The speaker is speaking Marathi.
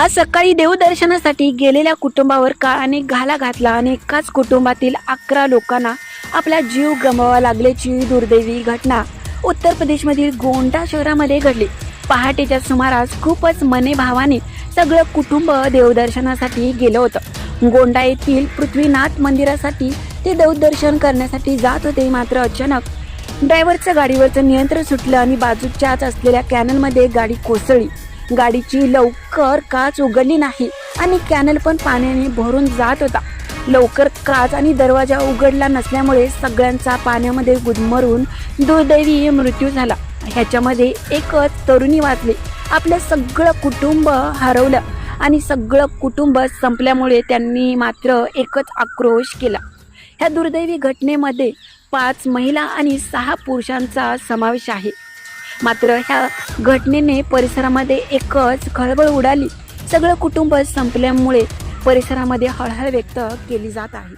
आज सकाळी देवदर्शनासाठी गेलेल्या कुटुंबावर काळाने घाला घातला आणि एकाच कुटुंबातील अकरा लोकांना आपला जीव गमवावा लागल्याची दुर्दैवी घटना उत्तर प्रदेशमधील गोंडा शहरामध्ये घडली. पहाटेच्या सुमारास खूपच मनेभावाने सगळं कुटुंब देवदर्शनासाठी गेलं होतं. गोंडा येथील पृथ्वीनाथ मंदिरासाठी ते देवदर्शन करण्यासाठी जात होते मात्र अचानक ड्रायव्हरचं गाडीवरचं नियंत्रण सुटलं आणि बाजूच्याच असलेल्या कॅनलमध्ये गाडी कोसळली. गाडीची लवकर काच उघडली नाही आणि कॅनल पण पाण्याने भरून जात होता. लवकर काच आणि दरवाजा उघडला नसल्यामुळे सगळ्यांचा पाण्यामध्ये गुदमरून दुर्दैवी मृत्यू झाला. ह्याच्यामध्ये एकच तरुणी वाचली. आपलं सगळं कुटुंब हरवलं आणि सगळं कुटुंब संपल्यामुळे त्यांनी मात्र एकच आक्रोश केला. ह्या दुर्दैवी घटनेमध्ये पाच महिला आणि सहा पुरुषांचा समावेश आहे. मात्र ह्या घटनेने परिसरामध्ये एकच खळबळ उडाली. सगळं कुटुंब संपल्यामुळे परिसरामध्ये हळहळ व्यक्त केली जात आहे.